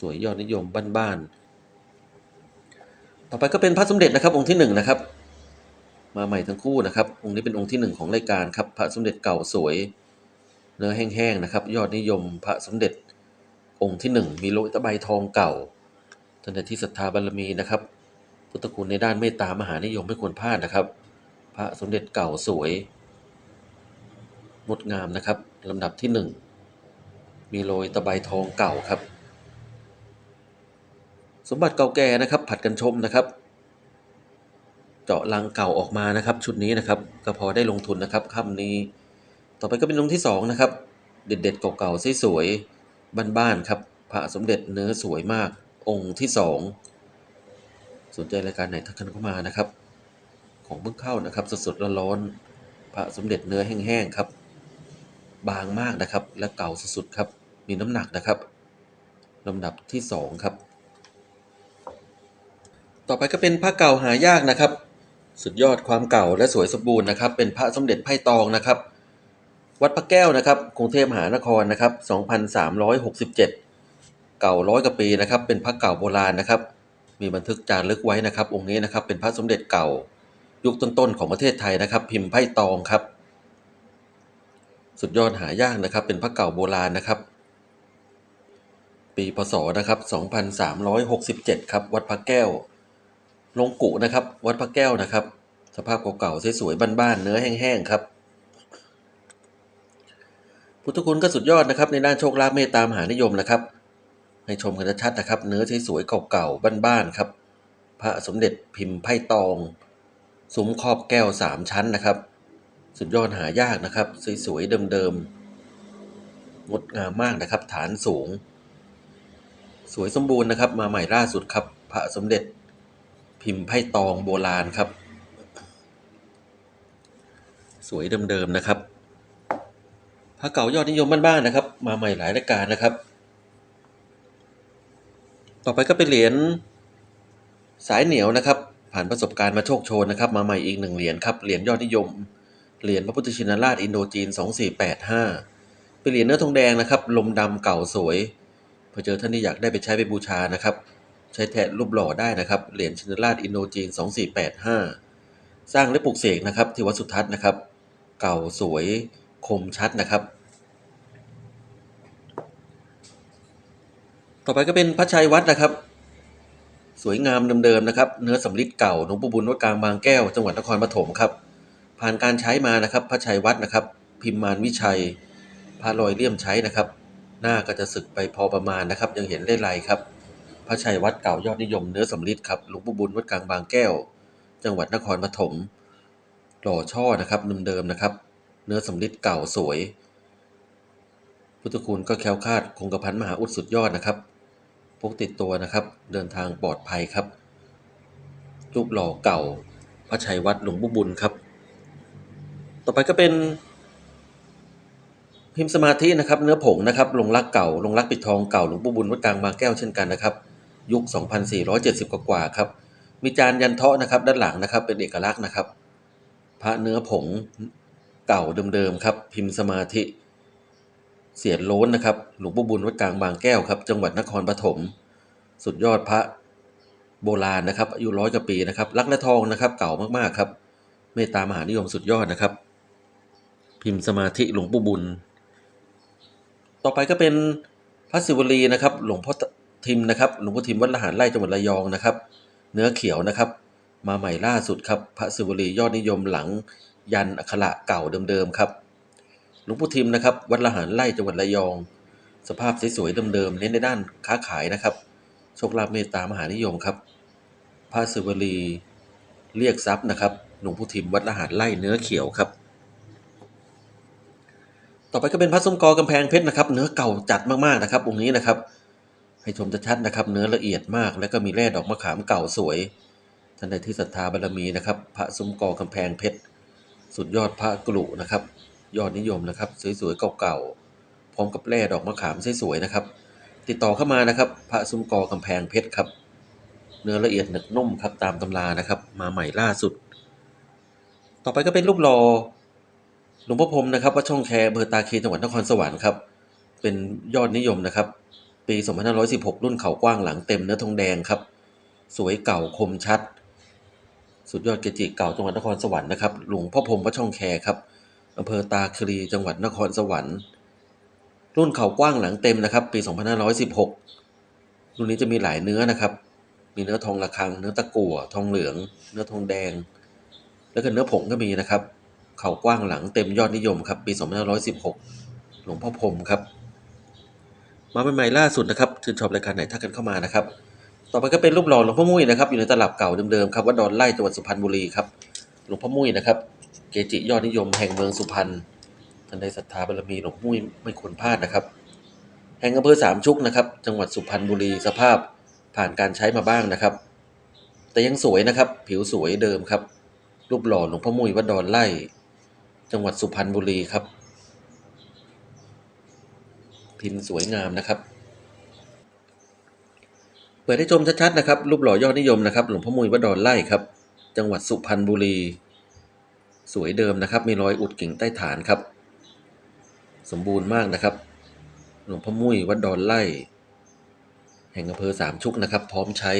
สวยยอดนิยมบ้านๆ ต่อไปก็เป็นพระสมเด็จนะครับองค์ที่หนึ่งนะครับ มาใหม่ทั้งคู่นะครับ องค์นี้เป็นองค์ที่หนึ่งของรายการครับ พระสมเด็จเก่าสวย เนื้อแห้งๆนะครับ ยอดนิยม พระสมเด็จองค์ที่หนึ่งมีโลยตะไบทองเก่าท่านใดที่ศรัทธาบารมีนะครับ พุทธคุณในด้านเมตตามหานิยมไม่ควรพลาดนะครับ พระสมเด็จเก่าสวยงดงามนะครับลำดับที่หนึ่งมีโรยตะไบทองเก่าครับ สมบัติเก่าแก่นะครับ ผัดกันชมนะครับ เจาะลังเก่าออกมานะครับ ชุดนี้นะครับ ก็พอได้ลงทุนนะครับค่ำนี้ ต่อไปก็เป็นองค์ที่สองนะครับ เด็ดๆเก่าๆสวยๆบ้านๆครับพระสมเด็จเนื้อสวยมาก องค์ที่สองสนใจรายการไหนทักกันเข้ามานะครับ ของเพิ่งเข้านะครับ สดๆร้อนๆพระสมเด็จเนื้อแห้งๆครับ บางมากนะครับ และเก่าสุดๆครับ มีน้ำหนักนะครับลำดับที่สองครับ ต่อไปก็เป็นพระเก่าหายากนะครับ สุดยอดความเก่าและสวยสมบูรณ์นะครับ เป็นพระสมเด็จไพ่ตองนะครับ วัดพระแก้วนะครับกรุงเทพมหานครนะครับ 2367 เก่าร้อยกว่าปีนะครับ เป็นพระเก่าโบราณนะครับ มีบันทึกจารึกไว้นะครับ องค์นี้นะครับ เป็นพระสมเด็จเก่า ยุคต้นๆของประเทศไทยนะครับ พิมพ์ไพ่ตองครับ สุดยอดหายากนะครับ เป็นพระเก่าโบราณนะครับ ปีพศนะครับ 2367 ครับ วัดพระแก้ว ลงกุนะครับ วัดพระแก้วนะครับ สภาพเก่าๆสวยๆบ้านๆเนื้อแห้งๆครับ พุทธคุณก็สุดยอดนะครับ ในด้านโชคลาภเมตตามหานิยมนะครับ ให้ชมกันชัดนะครับ เนื้อสวยๆเก่าๆบ้านๆครับ พระสมเด็จพิมพ์ไพ่ตองซุ้มครอบแก้วสามชั้นนะครับ สุดยอดหายากนะครับ สวยๆเดิมๆงดงามมากนะครับ ฐานสูง สวยสมบูรณ์นะครับ มาใหม่ล่าสุดครับ พระสมเด็จ พิมพ์ไพ่ตองโบราณครับ สวยเดิมๆนะครับพระเก่ายอดนิยมบ้านๆนะครับ มาใหม่หลายรายการนะครับ ต่อไปก็เป็นเหรียญสายเหนียวนะครับ ผ่านประสบการณ์มาโชคโชนนะครับ มาใหม่อีกหนึ่งเหรียญครับเหรียญยอดนิยมเหรียญพระพุทธชินราชอินโดจีน 2485 เป็นเหรียญเนื้อทองแดงนะครับ ลมดำเก่าสวยเพื่อเจอท่านที่อยากได้ไปใช้ไปบูชานะครับ ช้แทนรูปหล่อได้นะครับ เหรียญชินราชอินโดจีน 2485 สร้างและปลูกเสกนะครับที่วัดสุทัศน์นะครับ เก่าสวยคมชัดนะครับ ต่อไปก็เป็นพระชัยวัดนะครับ สวยงามเดิมๆนะครับ เนื้อสำริดเก่าหลวงปู่บุญวัดกลางบางแก้วจังหวัดนครปฐมครับ ผ่านการใช้มานะครับ พระชัยวัดนะครับ พิมพ์มารวิชัยพระลอยเลี่ยมใช้นะครับ หน้าก็จะสึกไปพอประมาณนะครับ ยังเห็นได้ไรครับ พระชัยวัดเก่ายอดนิยมเนื้อสำริดครับหลวงปู่บุญวัดกลางบางแก้ว จังหวัดนครปฐมหล่อช่อนะครับเดิมๆนะครับ เนื้อสำริดเก่าสวย พุทธคุณก็แค้วคาดคงกระพันมหาอุดสุดยอดนะครับพกติดตัวนะครับ เดินทางปลอดภัยครับรูปหล่อเก่า พระชัยวัดหลวงปู่บุญครับ ต่อไปก็เป็น พิมพ์สมาธินะครับ เนื้อผงนะครับลงรักเก่าลงรักปิดทองเก่าหลวงปู่บุญวัดกลางบางแก้วเช่นกันนะครับ ยุค 2470 กว่าๆครับ มีจานยันเทาะนะครับ ด้านหลังนะครับ เป็นเอกลักษณ์นะครับ พระเนื้อผงเก่าเดิมๆครับ พิมพ์สมาธิ เสียนโล้นนะครับ หลวงปู่บุญวัดกลางบางแก้วครับ จังหวัดนครปฐม สุดยอดพระโบราณนะครับอายุร้อยกว่าปีนะครับรักและทองนะครับ เก่ามากๆครับเมตตามหานิยมสุดยอดนะครับ พิมพ์สมาธิหลวงปู่บุญ ต่อไปก็เป็นพระศิวลีนะครับ หลวงพ่อ ทิมนะครับหลวงพ่อทิมวัดละหารไร่จังหวัดระยองนะครับ เนื้อเขียวนะครับ มาใหม่ล่าสุดครับพระศิวลียอดนิยมหลังยันอักขระเก่าเดิมๆครับหลวงปู่ทิมนะครับวัดละหารไร่จังหวัดระยอง สภาพสวยๆเดิมๆเน้นในด้านค้าขายนะครับโชคลาภเมตตามหานิยมครับพระศิวลีเรียกทรัพย์นะครับหลวงปู่ทิมวัดละหารไร่เนื้อเขียวครับต่อไปก็เป็นพระสมกอกำแพงเพชรนะครับ เนื้อเก่าจัดมากๆนะครับองค์นี้นะครับ ให้ชมชัดๆนะครับ เนื้อละเอียดมาก แล้วก็มีแร่ดอกมะขามเก่าสวย ท่านใดที่ศรัทธาบารมีนะครับ พระสมกอกำแพงเพชร สุดยอดพระกลุนะครับ ยอดนิยมนะครับ สวยๆเก่าๆพร้อมกับแร่ดอกมะขามสวยๆนะครับ ติดต่อเข้ามานะครับ พระซุ้มกอกำแพงเพชรครับ เนื้อละเอียดหนึบนุ่มครับตามตำรานะครับ มาใหม่ล่าสุด ต่อไปก็เป็นรูปหล่อหลวงพ่อพรมนะครับวัดช่องแคอำเภอตาเคจังหวัดนครสวรรค์ครับเป็นยอดนิยมนะครับ ปี 2516 รุ่นเขากว้างหลังเต็มเนื้อทองแดงครับ สวยเก่าคมชัด สุดยอดเกจิเก่าจังหวัดนครสวรรค์นะครับ หลวงพ่อพรมวัดช่องแคครับอำเภอตาคลีจังหวัดนครสวรรค์ รุ่นเขากว้างหลังเต็มนะครับ ปี 2516 รุ่นนี้จะมีหลายเนื้อนะครับ มีเนื้อทองระฆัง เนื้อตะกั่วทองเหลือง เนื้อทองแดง แล้วก็เนื้อผงก็มีนะครับ เขากว้างหลังเต็มยอดนิยมครับ ปี 2516 หลวงพ่อพรมครับ มาใหม่ๆล่าสุดนะครับชื่นชอบรายการไหนทักกันเข้ามานะครับ ต่อไปก็เป็นรูปหล่อหลวงพ่อมุ้ยนะครับ อยู่ในตลับเก่าเดิมๆครับวัดดอนไร่จังหวัดสุพรรณบุรีครับหลวงพ่อมุ้ยนะครับ เกจิยอดนิยมแห่งเมืองสุพรรณท่านใดศรัทธาบารมีหลวงพ่อมุ้ยไม่ควรพลาดนะครับ แห่งอำเภอสามชุกนะครับ จังหวัดสุพรรณบุรีสภาพผ่านการใช้มาบ้างนะครับ แต่ยังสวยนะครับ ผิวสวยเดิมครับ รูปหล่อหลวงพ่อมุ้ยวัดดอนไร่จังหวัดสุพรรณบุรีครับ พิมพ์สวยงามนะครับ เปิดให้ชมชัดๆนะครับ รูปหล่อยอดนิยมนะครับ หลวงพ่อมุยวัดดอนไร่ครับ จังหวัดสุพรรณบุรี สวยเดิมนะครับ มีรอยอุดกิ่งใต้ฐานครับ สมบูรณ์มากนะครับ หลวงพ่อมุยวัดดอนไร่แห่งอำเภอสามชุกนะครับ พร้อมใช้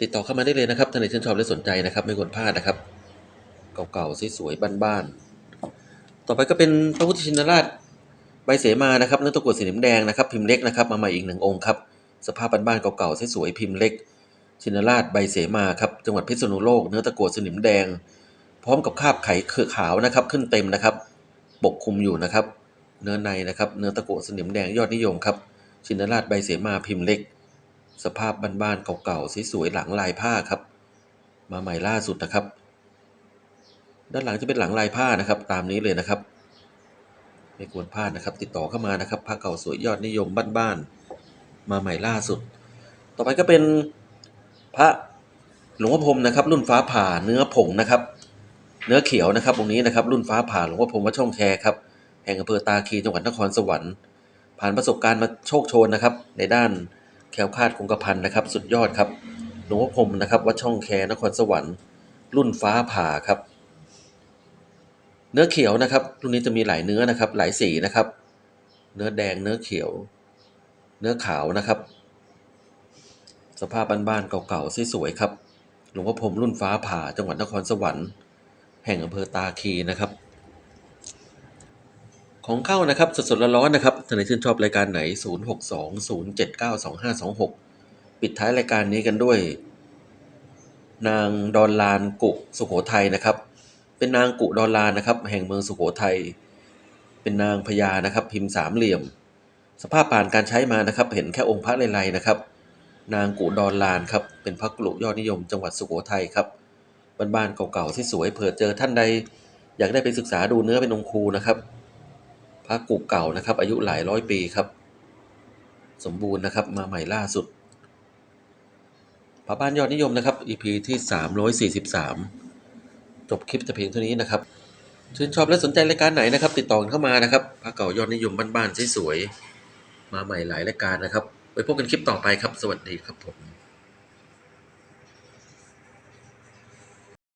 ติดต่อเข้ามาได้เลยนะครับท่านใดชื่นชอบและสนใจนะครับ ไม่ควรพลาดนะครับ เก่าๆสวยๆบ้านๆต่อไปก็เป็นพระพุทธชินราช ใบเสมานะครับเนื้อตะกั่วสีน้ำแดงนะครับพิมพ์เล็กนะครับมาใหม่อีกหนึ่งองค์ครับสภาพบ้านๆเก่าๆสวยๆพิมพ์เล็ก ชินราชใบเสมาครับจังหวัดพิษณุโลกเนื้อตะกั่วสนิมแดง พร้อมกับคราบไขเขือขาวนะครับขึ้นเต็มนะครับปกคลุมอยู่นะครับ เนื้อในนะครับเนื้อตะกั่วสนิมแดงยอดนิยมครับชินราชใบเสมาพิมพ์เล็ก สภาพบ้านๆเก่าๆสวยๆหลังลายผ้าครับ มาใหม่ล่าสุดนะครับ ด้านหลังจะเป็นหลังลายผ้านะครับ ตามนี้เลยนะครับ ไม่ควรพลาดนะครับ ติดต่อเข้ามานะครับผ้าเก่าสวยยอดนิยมบ้านๆมาใหม่ล่าสุด ต่อไปก็เป็นพระหลวงพ่อพรมนะครับ รุ่นฟ้าผ่าเนื้อผงนะครับ เนื้อเขียวนะครับองนี้นะครับ รุ่นฟ้าผ่าหลวงพ่อพรมวัดช่องแคครับแห่งอำเภอตาคีจังหวัดนครสวรรค์ผ่านประสบการณ์มาโชคโชนนะครับ ในด้านแคล้วคลาดคงกระพันนะครับ สุดยอดครับหลวงพ่อพรมนะครับวัดช่องแคนครสวรรค์ รุ่นฟ้าผ่าครับ เนื้อเขียวนะครับรุ่นนี้จะมีหลายเนื้อนะครับ หลายสีนะครับ เนื้อแดงเนื้อเขียว เนื้อขาวนะครับ สภาพบ้านๆเก่าๆสวยๆครับหลวงพ่อพรมรุ่นฟ้าผ่าจังหวัดนครสวรรค์ แห่งอำเภอตาคีนะครับ ของเข้านะครับสดๆร้อนๆนะครับท่านใดชื่นชอบรายการไหน 0620792526 ปิดท้ายรายการนี้กันด้วย นางดอนลานกุสุโขทัยนะครับ เป็นนางกุดอนลานนะครับ แห่งเมืองสุโขทัย เป็นนางพญานะครับ พิมพ์สามเหลี่ยม สภาพผ่านการใช้มานะครับ เห็นแค่องค์พระเลไลๆนะครับ นางกุดอนลานครับ เป็นพระกลุยอดนิยมจังหวัดสุโขทัยครับบ้านๆเก่าๆที่สวยเผื่อเจอท่านใด อยากได้ไปศึกษาดูเนื้อเป็นองค์ครูนะครับ พระกุเก่านะครับ อายุหลายร้อยปีครับ สมบูรณ์นะครับมาใหม่ล่าสุดพระบ้านยอดนิยมนะครับ EP ที่ 343 จบคลิปแต่เพียงเท่านี้นะครับชื่นชอบและสนใจรายการไหนนะครับ ติดต่อกันเข้ามานะครับพระเก่ายอดนิยมบ้านๆสวยๆมาใหม่หลายรายการนะครับไว้พบกันคลิปต่อไปครับ สวัสดีครับผม